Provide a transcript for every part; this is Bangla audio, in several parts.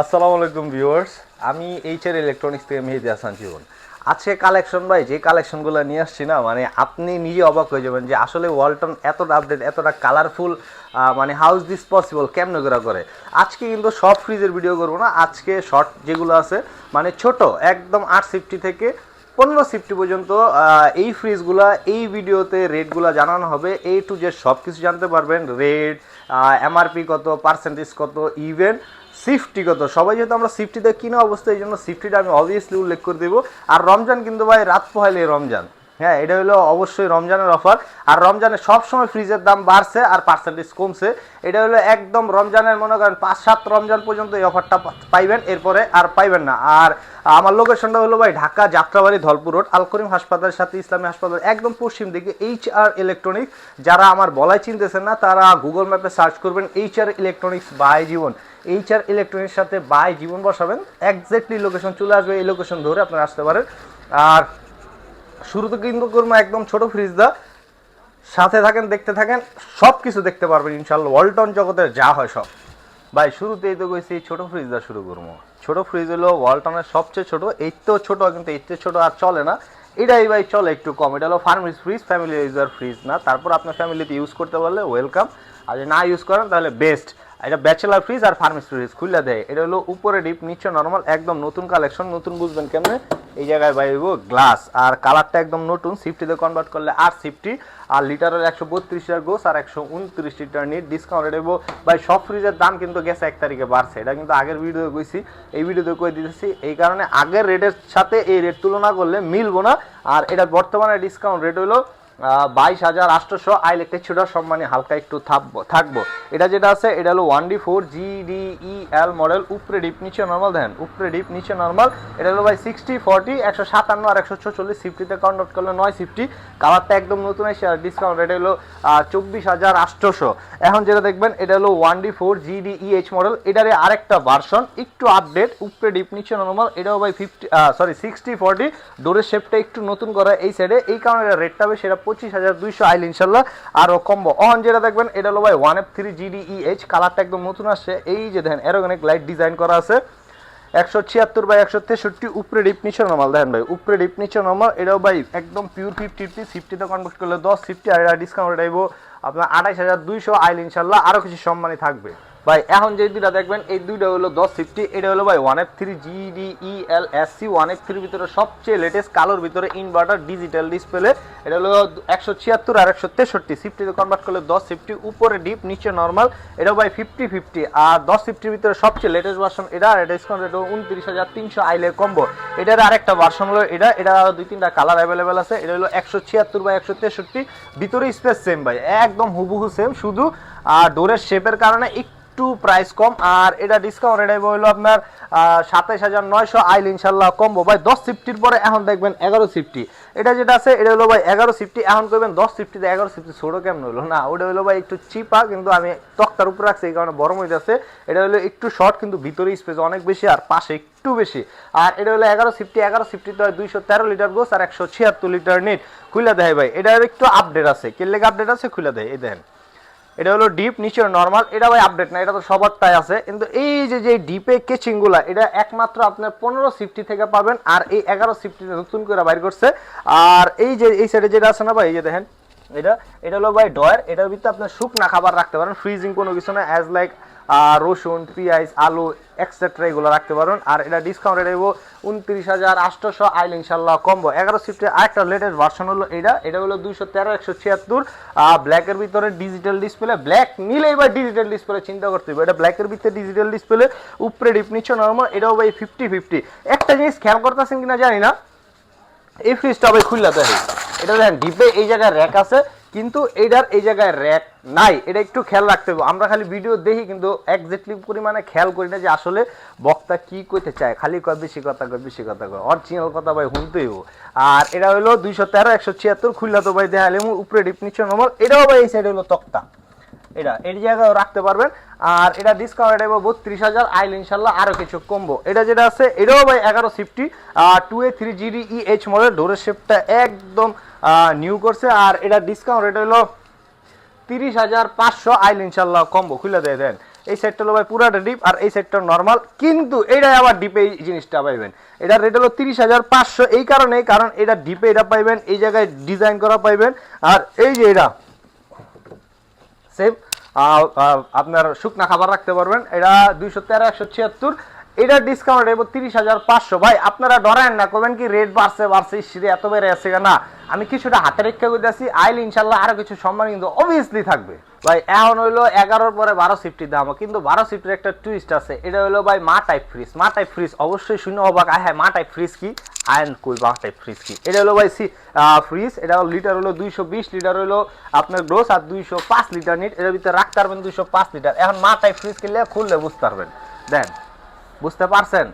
আসসালামু আলাইকুম ভিউয়ার্স, আমি এইচআর ইলেকট্রনিক্স থেকে মেহেদি হাসান জীবন। আজকে কালেকশন ভাই, যে কালেকশনগুলো নিয়ে আসছি না মানে আপনি নিজে অবাক হয়ে যাবেন যে আসলে ওয়ালটন এতটা আপডেট এতটা কালারফুল মানে হাউস দিস পসিবল কেমনে করে করে। আজকে কিন্তু সব ফ্রিজের ভিডিও করব না, আজকে শর্ট যেগুলো আছে মানে ছোট, একদম আট সিফটি থেকে পনেরো সিফটি পর্যন্ত এই ফ্রিজগুলা এই ভিডিওতে রেটগুলো জানানো হবে এই টু জেড সব কিছু জানতে পারবেন রেট এমআরপি কত পার্সেন্টেজ কত ইভেন সিফটি কত সবাই যেহেতু আমরা সিফটিতে কিনা অবস্থা, এই জন্য সিফটিটা আমি অবভিয়াসলি উল্লেখ করে দেবো। আর রমজান কিন্তু ভাই, রাত পোহাইলে রমজান। হ্যাঁ এটা হলো অবশ্যই রমজানের অফার আর রমজানে সবসময় ফ্রিজের দাম বাড়ছে আর পার্সেন্টেজ কমছে। এটা হলো একদম রমজানের, মনে করেন পাঁচ সাত রমজান পর্যন্ত এই অফারটা পাইবেন, এরপরে আর পাইবেন না। আর আমার লোকেশনটা হলো ভাই, ঢাকা যাত্রাবাড়ি, ধলপুর রোড আলকরিম হাসপাতালের সাথে ইসলামী হাসপাতাল, একদম পশ্চিম দিকে এইচ আর ইলেকট্রনিক্স যারা আমার বলাই চিনতেছেন না, তারা গুগল ম্যাপে সার্চ করবেন H R electronics by Jibon. H R electronics সাথে বাই জীবন বসাবেন। একজ্যাক্টলি লোকেশন চলে আসবে, এই লোকেশন ধরে আপনারা আসতে পারেন। আর শুরুতে কিন্তু করব একদম ছোট ফ্রিজ দা সাথে থাকেন, দেখতে থাকেন সব কিছু দেখতে পারবেন ইনশাল্লাহ ওয়ালটন জগতের যা হয় সব। ভাই, শুরুতেই তো কইছি ছোট ফ্রিজ দা শুরু করব। ছোট ফ্রিজ হলো ওয়ালটনের সবচেয়ে ছোট, এই তো ছোট কিন্তু এর ছোট আর চলে না। এটাই ভাই চলে একটু কম। এটা হলো ফার্মিস ফ্রিজ ফ্যামিলি ইউজার ফ্রিজ না। তারপর আপনার ফ্যামিলিতে ইউজ করতে পারলে ওয়েলকাম আর যদি না ইউজ করেন তাহলে বেস্ট এটা ব্যাচেলার ফ্রিজ আর ফার্মিস ফ্রিজ খুলে দেয়। এটা হলো উপরে ডিপ নিচে নর্মাল একদম নতুন কালেকশন নতুন বুঝবেন কেমনে? এই জায়গায় বাইব গ্লাস আর কালারটা একদম নতুন সিফটিতে কনভার্ট করলে আর সিফটি আর লিটারের একশো বত্রিশ লিটার গোস আর একশো উনত্রিশ লিটার নিট ডিসকাউন্ট দেবো ভাই সব ফ্রিজের দাম কিন্তু গেছে এক তারিখে বাড়ছে। এটা কিন্তু আগের ভিডিও কইছি। এই ভিডিওতে কই দিতেছি, এই কারণে আগের রেটের সাথে এই রেট তুলনা করলে মিলবো না। আর এটা বর্তমানে ডিসকাউন্ট রেট হলো বাইশ হাজার আটশোশো। আই ইলেকট্রিক ছোটার সম্মানে হালকা একটু থাকব থাকব। এটা যেটা আছে, এটা হলো one D four G D L model, উপরে ডিপ, নিচে নর্মাল দেন উপরে ডিপ, নিচে নর্মাল এটা হলো ভাই সিক্সটি ফর্টি একশো সাতান্ন আর একশো ছচল্লিশ সিফটিতে কনভার্ট করলে নয় সিফটি কালারটা একদম নতুন এসে আর ডিসকাউন্ট এটা হলো চব্বিশ হাজার আটশোশো। এখন যেটা দেখবেন, এটা হলো one D four G D E H model এটারে আরেকটা ভার্সন একটু আপডেট উপরে ডিপ, নিচে নর্মাল এটাও ভাই ফিফটি সরি সিক্সটি ফর্টি ডোরের শেপটা একটু নতুন করা এই সাইডে এই কারণে এটা রেটটা হবে সেটা পঁচিশ হাজার দুইশো আইল ইনশাল্লাহ। আরও কমবো অন যেটা দেখবেন, এটা হলো ভাই one F three GD H. কালারটা একদম নতুন আসছে। এই যে দেখেন এরোগনিক লাইট ডিজাইন করা আছে। একশো ছিয়াত্তর বাই একশো তেষট্টি, উপরে ডিপ নিচে নর্মাল দেখেন ভাই, উপরে ডিপ নিচে নর্মাল এটাও ভাই একদম পিওর ফিফটি ফিফটি ফিফটিতে কনভার্ট করলে দশ ফিফটি আর ডিসকাউন্ট আইব আপনার আঠাইশ হাজার দুইশো আইল ইনশাল্লাহ। আরও কিছু সম্মানই থাকবে। ভাই, এখন যে দুইটা দেখবেন, এই দুইটা হলো দশ ফিফটি এটা হলো ভাই one F three GD E L S C one F থ্রির ভিতরে সবচেয়ে লেটেস্ট কালোর ভিতরে ইনভার্টার ডিজিটাল ডিসপ্লে এটা হলো একশো ছিয়াত্তর আর একশো তেষট্টি। সিফটিতে কনভার্ট করলে দশ ফিফটি উপরে ডিপ নিচে নর্মাল এটা ভাই ফিফটি ফিফটি আর দশ ফিফটির ভিতরে সবচেয়ে লেটেস্ট ভার্সন এটা, আর এটা ডিসকাউন্ট রেট উনত্রিশ হাজার তিনশো আইলের কম্বো এটার আরেকটা ভার্সন হলো এটা এটা দুই তিনটা কালার অ্যাভেলেবেল আছে। এটা হলো একশো ছিয়াত্তর বা একশো তেষট্টি। ভিতরে স্পেস সেম ভাই, একদম হুবহু সেম শুধু আর ডোরের শেপের কারণে একটু প্রাইস কম। আর এটা ডিসকাউন্ট এটা হলো আপনার সাতাইশ হাজার নয়শো আইল ইনশাল্লাহ কমবো ভাই, দশ সিফটির পরে এখন দেখবেন এগারো সিফটি এটা যেটা আছে, এটা হলো ভাই এগারো সিফটি এখন করবেন দশ সিফটিতে এগারো সিফটি ছোটো কেমন হলো? না, ওটা হলো ভাই একটু চিপা কিন্তু আমি তক্তার উপরে রাখছি, এই কারণে বড় হয়ে যাচ্ছে এটা হলো একটু শর্ট কিন্তু ভিতরে স্পেস অনেক বেশি আর পাশে একটু বেশি। আর এটা হলো এগারো সিফটি এগারো সিফটিতে হয় দুইশো তেরো লিটার গোস আর একশো ছিয়াত্তর লিটার নিট খুলে দেয় ভাই, এটার একটু আপডেট আছে। কেলেগে আপডেট আছে? খুলে দেয় এই দেখেন। এটা হলো ডিপ নিচে নর্মাল এটা ভাই আপডেট না, এটা তো সবারটাই আছে। কিন্তু এই যে যে ডিপে কেচিংগুলা এটা একমাত্র আপনার পনেরো সিফটি থেকে পাবেন, আর এই এগারো সিফটি নতুন করে বাইর করছে। আর এই যে, এই সাইডে যেটা আছে না ভাই, এই যে দেখেন এটা এটা হলো ভাই ডয়ার, এটার ভিতরে আপনার শুকনা খাবার রাখতে পারেন ফ্রিজিং কোনো কিছু না অ্যাজ লাইক রসুন, পেঁয়াজ, আলু এক্সেট্রা এগুলো রাখতে পারেন আর এটা ডিসকাউন্ট দেব উনত্রিশ হাজার আটশোশো আইল ইনশাল্লাহ কম্বো এগারো সিফটের আরেকটা লেটেস্ট ভার্সন হলো এটা এটা হলো দুইশো তেরো, একশো ছিয়াত্তর। ব্ল্যাকের ভিতরে ডিজিটাল ডিসপ্লে ব্ল্যাক নিলে এবার ডিজিটাল ডিসপ্লে চিন্তা করতে হবে। এটা ব্ল্যাকের ভিতরে ডিজিটাল ডিসপ্লে উপরে ডিপ নিচে নর্মাল এটাও ভাই ফিফটি ফিফটি একটা জিনিস খেয়াল করতেছেন কিনা জানি না, এই ফ্রিজটা ভাই খুললা দেখে এটা দেখেন ডিপে এই জায়গায় র্যাক আছে, কিন্তু এইটার এই জায়গায় র্যাক নাই। এটা একটু খেয়াল রাখতে হবে। আমরা খালি ভিডিও দেখি, কিন্তু একজাক্টলি পরিমাণে খেয়াল করি না যে আসলে বক্তা কি করতে চায়। খালি কয়, বেশি কথা কয়, বেশি কথা কয়। অরিজিনাল কথা ভাই শুনতেই। আর এটা হলো দুইশো তেরো, একশো ছিয়াত্তর খুললা তো ভাই দেখালে উপরে ডিপ নিচে নম্বর এটাও ভাই এই সাইডে হলো তক্তা। এটা এই জায়গায় রাখতে পারবেন। আর এটা ডিসকাউন্ট এটা বত্রিশ হাজার, আইল ইনশাল্লাহ আরও কিছু কমবো। এটা যেটা আছে, এটাও ভাই এগারো CFT two A three GD E H model ডোরের শেপটা একদম নিউ করছে, আর এটা ডিসকাউন্ট এটা হলো তিরিশ হাজার পাঁচশো আইল ইনশাল্লাহ কমবো খুলে দিয়ে দেন। এই সেটটা হলো ভাই পুরাটা ডিপ আর এই সেটটা নর্মাল কিন্তু এইটাই আবার ডিপে এই জিনিসটা পাইবেন। এটা রেট হলো তিরিশ হাজার পাঁচশো এই কারণে কারণ এটা ডিপে এটা পাইবেন, এই জায়গায় ডিজাইন করা পাইবেন। আর এই যে এটা সেম আপনার শুকনা খাবার রাখতে পারবেন। এটা দুইশো তেরো, একশো ছিয়াত্তর এটা ডিসকাউন্ট এবার তিরিশ হাজার পাঁচশো। ভাই, আপনারা ডরায়েন না করবেন কি রেট বাড়ছে বাড়ছে, সিঁড়ি এত বেড়ে আছে না আমি কিছুটা হাতে রেখা করতেছি আইলে ইনশাল্লাহ আরও কিছু সম্মান কিন্তু অবভিয়াসলি থাকবে। ভাই, এখন হইল এগারোর পরে বারো সিফটির দাম, কিন্তু বারো সিফটির একটা টুইস্ট আছে। এটা হলো ভাই, মা টাইপ ফ্রিজ মা টাইপ ফ্রিজ অবশ্যই শূন্য অবাক আয় হ্যাঁ মা টাইপ ফ্রিজ কি? আয়ন কই মা টাইপ ফ্রিজ কি? এটা হলো ভাই, সি ফ্রিজ এটা লিটার হলো দুইশো বিশ লিটার হলো আপনার গ্রোস আর দুইশো পাঁচ লিটার নিট এর ভিতরে রাখতে পারবেন দুইশো পাঁচ লিটার এখন মা টাইপ ফ্রিজ কিনলে খুললে বুঝতে পারবেন। দেন বুঝতে পারছেন?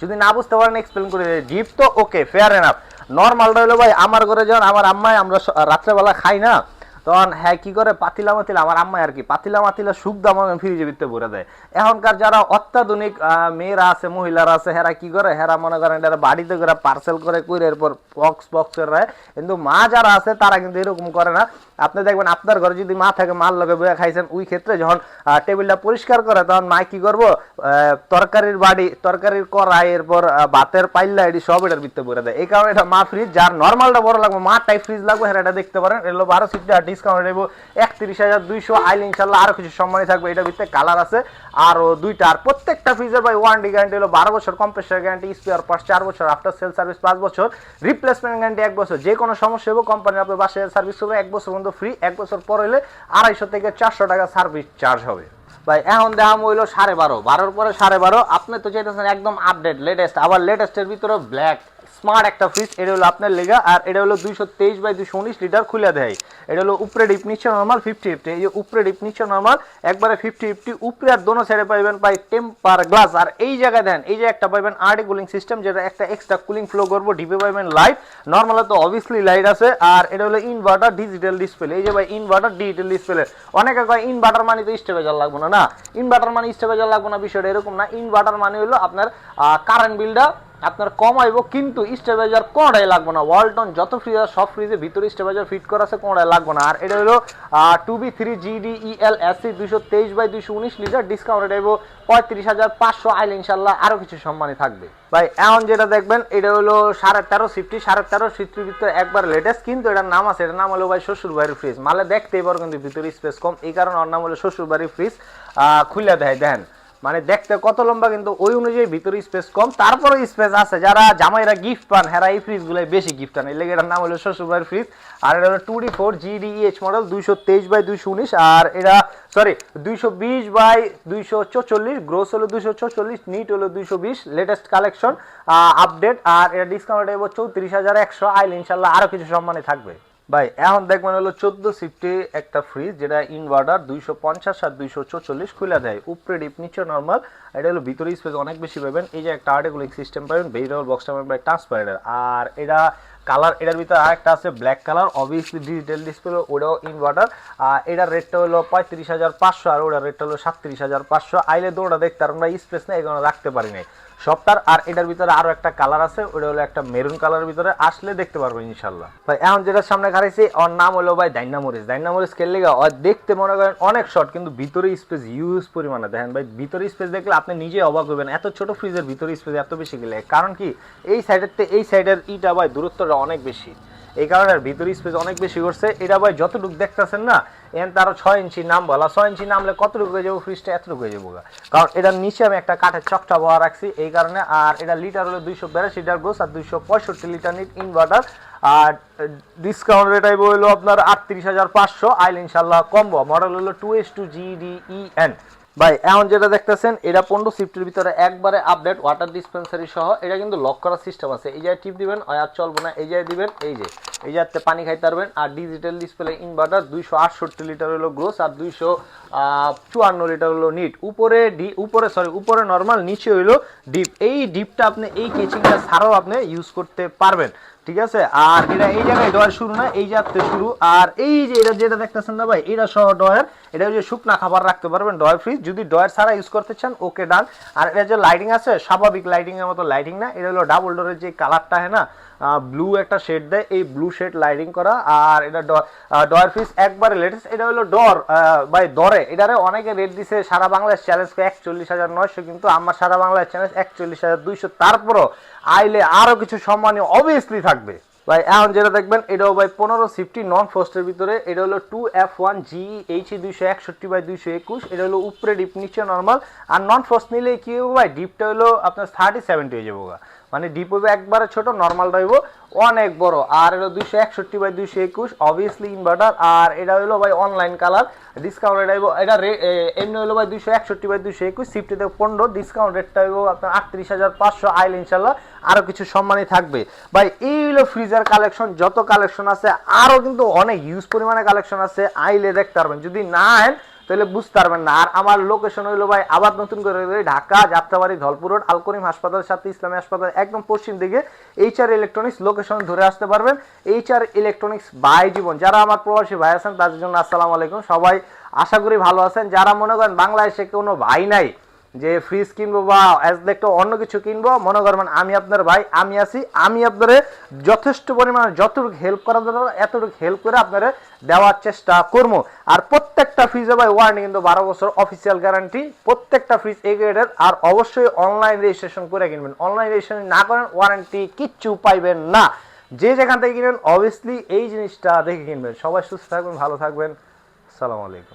যদি না বুঝতে পারেন এক্সপ্লেন করে জিপ তো ওকে ফেয়ার এনাফ নর্মালটা হলো ভাই, আমার ঘরে যখন আমার আম্মাই, আমরা রাত্রেবেলা খাই না, তখন হ্যাঁ কি করে? পাতিলা মাতিলা, আমার আম্মাই আর কি, পাতিলা মাতিলা সুখ দাম ফ্রিজে ভিতরে ভরে দেয়। এখনকার যারা অত্যাধুনিক মেয়েরা আছে, মহিলারা আছে, হেরা কি করে? হেরা মনে করেন এটা বাড়িতে করে পার্সেল করে করে এরপর বক্স বক্স করে কিন্তু মা যারা আছে, তারা কিন্তু এরকম করে না। আপনি দেখবেন আপনার ঘরে যদি মা থাকে, মার লগে বয়ে খাইছেন, ওই ক্ষেত্রে যখন টেবিলটা পরিষ্কার করে, তখন মা কি করব? তরকারির বাড়ি, তরকারির কড়াই, এরপর ভাতের পাইল্লা এটি সব এটার ভিতরে ভরে দেয়। এই কারণে এটা মা ফ্রিজ যার নর্মালটা বড় লাগবে, মা টাইপ ফ্রিজ লাগবে হ্যাঁ এটা দেখতে পারেন। এগুলো বারো আর ডিসকাউন্ট দেবো একত্রিশ হাজার দুইশো, আইল ইনশাল্লাহ আরও কিছু সম্মানই থাকবে। এটার ভিতরে কালার আছে। আরও দুইটা, আর প্রত্যেকটা ফ্রিজের ভাই ওয়ারেন্টি গ্যারান্টি হলো বারো বছর কম্প্রেসার গ্যারান্টি স্পেয়ার পার্টস চার বছর আফটার সেল সার্ভিস পাঁচ বছর রিপ্লেসমেন্ট গ্যারান্টি এক বছর। যে কোনো সমস্যা হবে কোম্পানি আপনার বাসায় সার্ভিস করবে, এক বছর পর্যন্ত ফ্রি এক বছর পর হইলে আড়াইশো থেকে চারশো টাকা সার্ভিস চার্জ হবে। ভাই, এখন দেখা হইল সাড়ে বারো। বারোর পরে সাড়ে বারো। আপনি তো চাইতেছেন একদম আপডেট লেটেস্ট আবার লেটেস্টের ভিতরে ব্ল্যাক স্মার্ট একটা ফ্রিজ এটা হলো আপনার লেগা, আর এটা হলো দুইশো তেইশ বাই দুশো উনিশ লিটার খুলে দেয়। এটা হলো উপরে ডিপ নিচে নর্মাল ফিফটি ফিফটি এই যে উপরে ডিপ নিচে নর্মাল একবারে ফিফটি ফিফটি উপরে আর দোনো সাইডে পাইবেন পাই টেম্পার গ্লাস আর এই জায়গায় দেন, এই যে একটা পাইবেন আরডি কুলিং সিস্টেম যেটা একটা এক্সট্রা কুলিং ফ্লো করব, ডিপে পাইবেন লাইট নর্মাল তো অবভিয়াসলি লাইট আছে, আর এটা হলো ইনভার্টার ডিজিটাল ডিসপ্লে এই যে ভাই ইনভার্টার ডিজিটাল ডিসপ্লে অনেকে কয় ইনভার্টার মানে তো স্টেবেজার লাগবে না না। ইনভার্টার মানে স্টেবেজার লাগবে না, বিষয়টা এরকম না। ইনভার্টার মানে হলো আপনার কারেন্ট বিলটা আপনার কম আইব, কিন্তু স্টেবিলাইজার কোনটাই লাগবে না। ওয়ালটন যত ফ্রিজ আছে, সব ফ্রিজে ভিতরে স্টেবিলাইজার ফিট করা আছে, কোনটাই লাগবে না। আর এটা হলো two B three GD EL AC দুইশো তেইশ বাই দুইশো উনিশ লিটার ডিসকাউন্ট এটা পঁয়ত্রিশ হাজার পাঁচশো আইলে ইনশাল্লাহ আরও কিছু সম্মানই থাকবে। ভাই, এখন যেটা দেখবেন, এটা হলো সাড়ে তেরো সিফটি সাড়ে তেরো সিফটির ভিতরে একবার লেটেস্ট কিন্তু এটার নাম আছে, এটার নাম হলো ভাই শ্বশুর বাড়ির ফ্রিজ মালে দেখতেই এবার কিন্তু ভিতরে স্পেস কম, এই কারণে ওর নাম হলো শ্বশুর বাড়ির ফ্রিজ খুলে দেয় দেখেন মানে দেখতে কত লম্বা, কিন্তু ওই অনুযায়ী ভিতরে স্পেস কম। তারপরে স্পেস আছে যারা জামাইরা গিফট পান, হেরা এই ফ্রিজ গুলাই বেশি গিফট পান এই লেগে এটার নাম হলো শ্বশুরবাড়ির ফ্রিজ আর এটা হলো two D four GDH model দুইশো তেইশ বাই দুইশো উনিশ। আর এটা সরি দুইশো বিশ বাই দুইশো চৌচল্লিশ। গ্রোস হলো দুইশো চৌচল্লিশ নিট হলো দুইশো বিশ। লেটেস্ট কালেকশন আপডেট আর এটা ডিসকাউন্ট এবো চৌত্রিশ হাজার একশো। আইল ইনশাল্লাহ আরও কিছু সম্মানে থাকবে। ভাই, এখন দেখবেন হলো চোদ্দ সিফটি একটা ফ্রিজ যেটা ইনভার্টার দুইশো পঞ্চাশ আর দুইশো চৌচল্লিশ খুলে দেয়। উপরে ডিপ নিচে নর্মাল এটা হলো ভিতরে স্পেস অনেক বেশি পাবেন। এই যে একটা আর্টিকুলিক সিস্টেম পাবেন ভেজিটেবল বক্সটা পাবেন ট্রান্সপারেন্টের আর এটা কালার, এটার ভিতরে আরেকটা আছে black colour obviously digital display ওটাও ইনভার্টার আর এটার রেটটা হলো পঁয়ত্রিশ হাজার পাঁচশো আর ওটার রেটটা হলো সাতত্রিশ হাজার পাঁচশো। আইলে দৌড়া দেখতে আর আমরা স্পেস নেই, এখানে রাখতে পারি নাই। সবটার আর এটার ভিতরে আরও একটা কালার আছে, ওটা হলো একটা মেরুন কালারের ভিতরে, আসলে দেখতে পারব ইনশাল্লাহ ভাই, এখন যেটা সামনে খারাইছি ওর নাম হলো ভাই ডাইনামোরিস ডাইনামোরিস খেললে ওর দেখতে মনে করেন অনেক শর্ট কিন্তু ভিতরে স্পেস ইউজ পরিমাণে। দেখেন ভাই, ভিতরে স্পেস দেখলে আপনি নিজে অবাক হবেন, এত ছোট ফ্রিজের ভিতরে স্পেস এত বেশি গেলে। কারণ কি, এই সাইডের থেকে এই সাইডের ইটা ভাই দূরত্বটা অনেক বেশি। এই কারণে ভিতরে স্পেস অনেক বেশি করছে। এটা ভাই যতটুকু দেখতেছেন না, এন তার ছয় ইঞ্চি নাম বলা। ছয় ইঞ্চি নামলে কতটুকু হয়ে যাব ফ্রিজটা এতটুকু হয়ে যাব কারণ এটার নিচে আমি একটা কাঠের চকটা বয়া রাখছি। এই কারণে আর এটা লিটার হলো দুইশো বিরাশি লিটার গোস আর দুইশো পঁয়ষট্টি লিটার নিট ইনভার্টার আর ডিসকাউন্ট রেট আইব হলো আপনার আটত্রিশ হাজার পাঁচশো। আইল ইনশাল্লাহ কম্বো মডেল হলো টু এস টু জিডিইএন ভাই, এখন যেটা দেখতেছেন, এটা পনেরো সিফটির ভিতরে একবারে আপডেট ওয়াটার ডিসপেন্সারি সহ, এটা কিন্তু লক করার সিস্টেম আছে। এই জায়গায় টিপ দিবেন আর চলবো না, এই জায়গায় দিবেন, এই যে, এই জায়গাতে পানি খাইতে পারবেন। আর ডিজিটাল ডিসপ্লে ইনভার্টার দুইশো আটষট্টি লিটার হলো গ্রোস আর দুইশো চুয়ান্ন লিটার হলো নিট উপরে ডি উপরে সরি উপরে নর্মাল নিচে হইল ডিপ এই ডিপটা আপনি এই কেচিংটা ছাড়াও আপনি ইউজ করতে পারবেন। ঠিক আছে? আর এটা এই জায়গায় ডয়ার শুরু না, এই যাত্রে শুরু। আর এই যে এটা যেটা দেখতেছেন না ভাই, এটা সহ ডয়ার এটা যে শুকনা খাবার রাখতে পারবেন ডয়ার ফ্রিজ যদি ডয়ার ছাড়া ইউজ করতে চান ওকে ডান আর এটা যে লাইটিং আছে, স্বাভাবিক লাইটিং এর মতো লাইটিং না, এটা হলো ডাবল ডোরের যে কালারটা হ্যাঁ না? ব্লু একটা শেড দেয়, এই ব্লু শেড লাইটিং করা, আর এটা ডর ফিস একবারে লেটেস্ট এটা হলো ডর বাই দরে। এটারে অনেকে রেট দিছে সারা বাংলাদেশ চ্যালেঞ্জ একচল্লিশ হাজার নয়শো, কিন্তু আমার সারা বাংলাদেশ চ্যালেঞ্জ একচল্লিশ হাজার দুইশো। তারপরও আইলে আরও কিছু সম্মানীয় অবভিয়াসলি থাকবে। ভাই, এখন যেটা দেখবেন, এটাও ভাই পনেরো সিফটি নন ফোস্টের ভিতরে, এটা হলো two F one G H দুইশো একষট্টি বাই দুইশো একুশ, এটা হলো উপরে ডিপ নিচে নর্মাল আর নন ফোস্ট নিলে কি হবে ভাই ডিপটা হলো আপনার থার্টি সেভেন্টি হয়ে যাব। মানে ডিপ হবে একবারে ছোট নর্মাল রইব অনেক বড়। আর এটা দুইশো একষট্টি বাই দুইশো একুশ অবভিয়াসলি ইনভার্টার আর এটা হলো ভাই অনলাইন কালার ডিসকাউন্ট রেট আইব এটা এমনি হলো ভাই দুইশো একষট্টি বাই দুইশো একুশ সিফটিতে পনেরো ডিসকাউন্ট রেটটা হইব আপনার আটত্রিশ হাজার পাঁচশো আইল ইনশাল্লাহ আরও কিছু সম্মানই থাকবে। ভাই, এই হলো ফ্রিজার কালেকশন যত কালেকশন আছে আরও কিন্তু অনেক ইউজ পরিমাণে কালেকশন আছে, আইলে দেখতে পারবেন। যদি না তাহলে বুঝতে পারবেন না। আর আমার লোকেশন হইল ভাই আবার নতুন করে ঢাকা, যাত্রাবাড়ি, ধলপুর রোড, আলকরিম হাসপাতালের সাথে, ইসলামী হাসপাতাল একদম পশ্চিম দিকে। এইচ আর ইলেকট্রনিক্স লোকেশন ধরে আসতে পারবেন। H R electronics by Jibon. যারা আমার প্রবাসী ভাই আছেন, তাদের জন্য আসসালামু আলাইকুম। সবাই আশা করি ভালো আছেন। যারা মনে করেন বাংলাদেশে কোনো ভাই নাই যে ফ্রিজ কিনবো বা একটা অন্য কিছু কিনবো, মনে করবেন আমি আপনার ভাই, আমি আছি, আমি আপনারে যথেষ্ট পরিমাণে যতটুকু হেল্প করা দরকার, এতটুকু হেল্প করে আপনারে দেওয়ার চেষ্টা করব। আর প্রত্যেকটা ফ্রিজে ভাই ওয়ারেন্টি কিন্তু বারো বছর অফিসিয়াল গ্যারান্টি প্রত্যেকটা ফ্রিজ এই গ্রেডের আর অবশ্যই অনলাইন রেজিস্ট্রেশন করে কিনবেন। অনলাইন রেজিস্ট্রেশন না করেন ওয়ারেন্টি কিচ্ছু পাইবেন না। যে যেখান থেকে কিনবেন অবভিয়াসলি এই জিনিসটা দেখে কিনবেন। সবাই সুস্থ থাকবেন, ভালো থাকবেন। আসসালামু আলাইকুম।